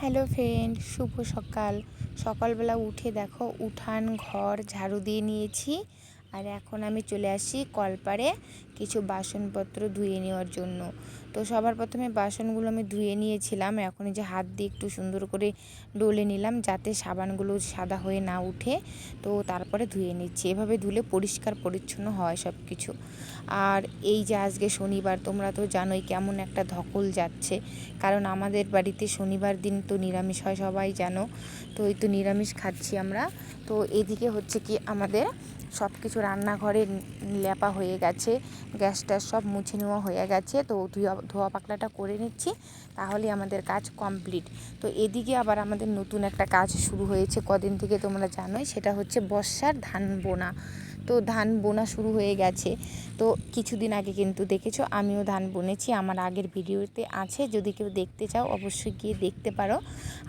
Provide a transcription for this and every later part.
Hello friend শুভ সকাল। সকালবেলা উঠে দেখো উঠান ঘর ঝাড়ু দিয়ে নিয়েছি। আর এখন আমি চলে আসি কলপারে কিছু বাসনপত্র ধুয়ে নেওয়ার জন্য। তো সবার প্রথমে বাসনগুলো আমি ধুয়ে নিয়েছিলাম এখন এই যে হাত দিয়ে একটু সুন্দর করে ডলে নিলাম যাতে সাবানগুলো সাদা হয়ে না উঠে। তো তারপরে ধুয়ে নিচ্ছি, এভাবে ধুলে পরিষ্কার পরিচ্ছন্ন হয় সব কিছু আর এই যে আজকে শনিবার, তোমরা তো জানোই কেমন একটা ধকল যাচ্ছে। কারণ আমাদের বাড়িতে শনিবার দিন তো নিরামিষ হয়, সবাই জানো। তো এই তো নিরামিষ খাচ্ছি আমরা। তো এদিকে হচ্ছে কি আমাদের সব কিছু রান্নাঘরে লেপা হয়ে গেছে গ্যাস ট্যাস সব মুছে নেওয়া হয়ে গেছে, তো ধোয়া ধোয়া পাকলাটা করে নিচ্ছি, তাহলে আমাদের কাজ কমপ্লিট। তো এদিকে আবার আমাদের নতুন একটা কাজ শুরু হয়েছে, কদিন থেকে তোমরা জানোই, সেটা হচ্ছে বর্ষার ধান বোনা। তো ধান বোনা শুরু হয়ে গেছে। তো কিছুদিন আগে কিন্তু দেখেছ, আমিও ধান বুনেছি, আমার আগের ভিডিওতে আছে, যদি কেউ দেখতে চাও অবশ্যই গিয়ে দেখতে পারো।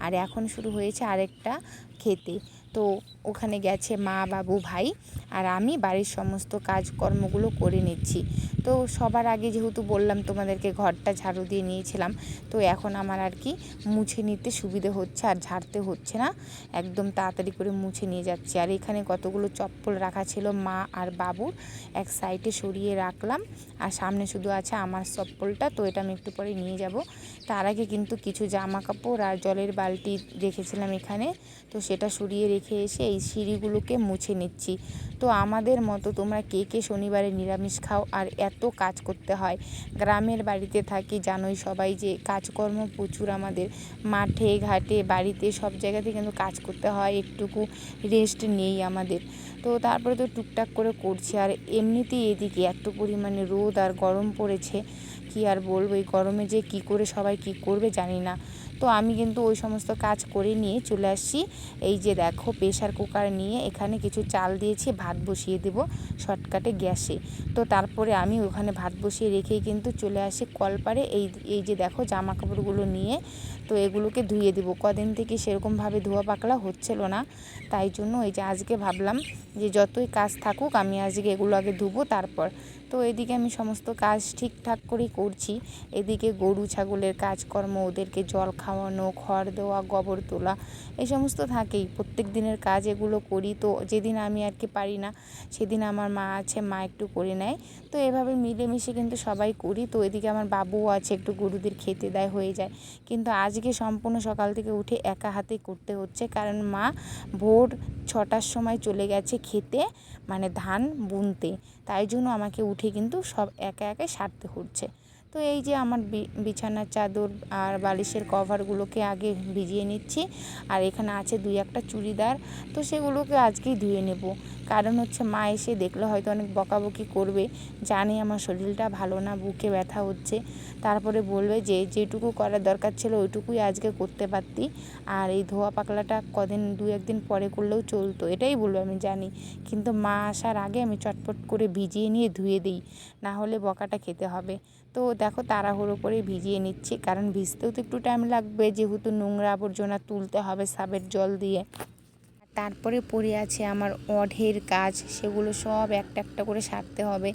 আর এখন শুরু হয়েছে আরেকটা খেতে। তো ওখানে গেছে মা, বাবু, ভাই আর আমি বাড়ির সমস্ত কাজকর্মগুলো করে নিচ্ছি। তো সবার আগে যেহেতু বললাম তোমাদেরকে ঘরটা ঝাড়ু দিয়ে নিয়েছিলাম, তো এখন আমার আর কি মুছে নিতে সুবিধে হচ্ছে আর ঝাড়তে হচ্ছে না। একদম তাড়াতাড়ি করে মুছে নিয়ে যাচ্ছি। আর এখানে কতগুলো চপ্পল রাখা ছিল মা আর বাবুর এক সাইডে সরিয়ে রাখলাম আর সামনে শুধু আছে আমার চপ্পলটা, তো এটা আমি একটু পরে নিয়ে যাব। তার আগে কিন্তু কিছু জামা কাপড় আর জলের বালতি রেখেছিলাম এখানে, তো সেটা সরিয়ে রেখে এসে এই সিঁড়িগুলোকে মুছে নিচ্ছি। তো আমাদের মতো তোমরা কে কে শনিবারে নিরামিষ খাও আর এত কাজ করতে হয়। গ্রামের বাড়িতে থাকি, জানোই সবাই যে কাজকর্ম প্রচুর আমাদের। মাঠে, ঘাটে, বাড়িতে সব জায়গাতে কিন্তু কাজ করতে হয়, একটুকু রেস্ট নেই আমাদের। তো তারপরে তো টুকটাক করে করছি আর এমনিতেই এদিকে এত পরিমাণে রোদ আর গরম পড়েছে। কি আর বলব, এই গরমে যে কি করে সবাই কি করবে জানি না। তো আমি কিন্তু ওই সমস্ত কাজ করে নিয়ে চলে আসছি। এই যে দেখো প্রেশার কুকার নিয়ে এখানে কিছু চাল দিয়েছি, ভাত বসিয়ে দেব শর্টকাটে গ্যাসে। তো তারপরে আমি ওখানে ভাত বসিয়ে রেখেই কিন্তু চলে আসি কলপারে। এই এই যে দেখো জামা কাপড়গুলো নিয়ে তো এগুলোকে ধুয়ে দেবো। কদিন থেকে সেরকমভাবে ধোয়া পাকলা হচ্ছিল না, তাই জন্য এই যে আজকে ভাবলাম যে যতই কাজ থাকুক আমি আজকে এগুলো আগে ধুবো তারপর। তো এদিকে আমি সমস্ত কাজ ঠিকঠাক করেই করছি। এদিকে গরু, ছাগলের কাজকর্ম, ওদেরকে জল খাওয়ানো, খড় দেওয়া, গোবর তোলা, এই সমস্ত থাকেই। প্রত্যেক দিনের কাজ এগুলো করি। তো যেদিন আমি আর কি পারি না, সেদিন আমার মা আছে, মা একটু করে নেয়। তো এভাবে মিলেমিশে কিন্তু সবাই করি। তো এদিকে আমার বাবুও আছে, একটু গরুদের খেতে দেয়, হয়ে যায়। কিন্তু আজকে সম্পূর্ণ সকাল থেকে উঠে একা হাতে করতে হচ্ছে। কারণ মা ভোর ছটার সময় চলে গেছে খেতে মানে ধান বুনতে। তাই জন্য আমাকে উঠে কিন্তু সব একা একাই সারতে হচ্ছে। তো এই যে আমার বিছানার চাদর আর বালিশের কভারগুলোকে আগে ভিজিয়ে নিচ্ছি। আর এখানে আছে দুই একটা চুড়িদার, তো সেগুলোকে আজকেই ধুয়ে নেব। কারণ হচ্ছে মা এসে দেখলে হয়তো অনেক বকাবকি করবে, জানে আমার শরীরটা ভালো না, বুকে ব্যথা হচ্ছে। তারপরে বলবে যে, যেটুকু করার দরকার ছিল ওইটুকুই আজকে করতে পারতি। আর এই ধোয়া পাকলাটা কদিন, দু একদিন পরে করলেও চলতো। এটাই বলবে, আমি জানি। কিন্তু মা আসার আগে আমি চটপট করে ভিজিয়ে নিয়ে ধুয়ে দিই, না হলে বকাটা খেতে হবে। তো দেখো, তাড়াহুড়ো করে ভিজিয়ে নিচ্ছি। কারণ ভিজতেও তো একটু টাইম লাগবে। যেহেতু নোংরা আবর্জনা তুলতে হবে সাবের জল দিয়ে। তারপরে পড়ে আছে আমার অঢের কাজ, সেগুলো সব একটা একটা করে সারতে হবে।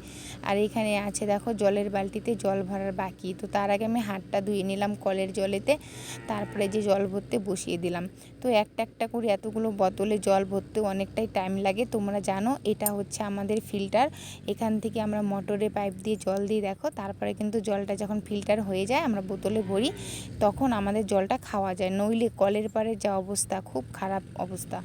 আর এখানে আছে দেখো জলের বালতিতে জল ভরার বাকি। তো তার আগে আমি হাতটা ধুয়ে নিলাম কলের জলেতে, তারপরে যে জল ভরতে বসিয়ে দিলাম। তো একটা একটা করে এতগুলো বোতলে জল ভরতে অনেকটাই টাইম লাগে। তোমরা জানো এটা হচ্ছে আমাদের ফিল্টার এখান থেকে আমরা মোটরে পাইপ দিয়ে জল দিয়ে দেখো। তারপরে কিন্তু জলটা যখন ফিল্টার হয়ে যায়, আমরা বোতলে ভরি, তখন আমাদের জলটা খাওয়া যায়। নইলে কলের পাড়ে যা অবস্থা, খুব খারাপ অবস্থা।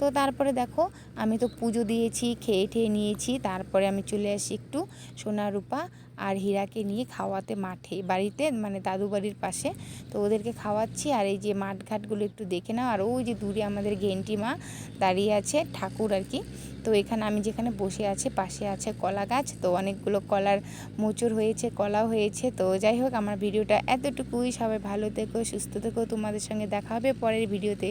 তো তারপরে দেখো, আমি তো পুজো দিয়েছি, খেয়ে ঠেয়ে নিয়েছি, তারপরে আমি চলে আসি একটু সোনা রূপা আর হীরাকে নিয়ে খাওয়াতে মাঠে, বাড়িতে মানে দাদু বাড়ির পাশে। তো ওদেরকে খাওয়াচ্ছি আর এই যে মাঠঘাটগুলো একটু দেখে নাও। আর ওই যে দূরে আমাদের গেন্টি মা দাঁড়িয়ে আছে, ঠাকুর আর কি। তো এখানে আমি যেখানে বসে আছে, পাশে আছে কলা গাছ। তো অনেকগুলো কলার মোচড় হয়েছে, কলাও হয়েছে। তো যাই হোক, আমার ভিডিওটা এতটুকুই। সবাই ভালো থেকো, সুস্থ থেকো। তোমাদের সঙ্গে দেখা হবে পরের ভিডিওতে।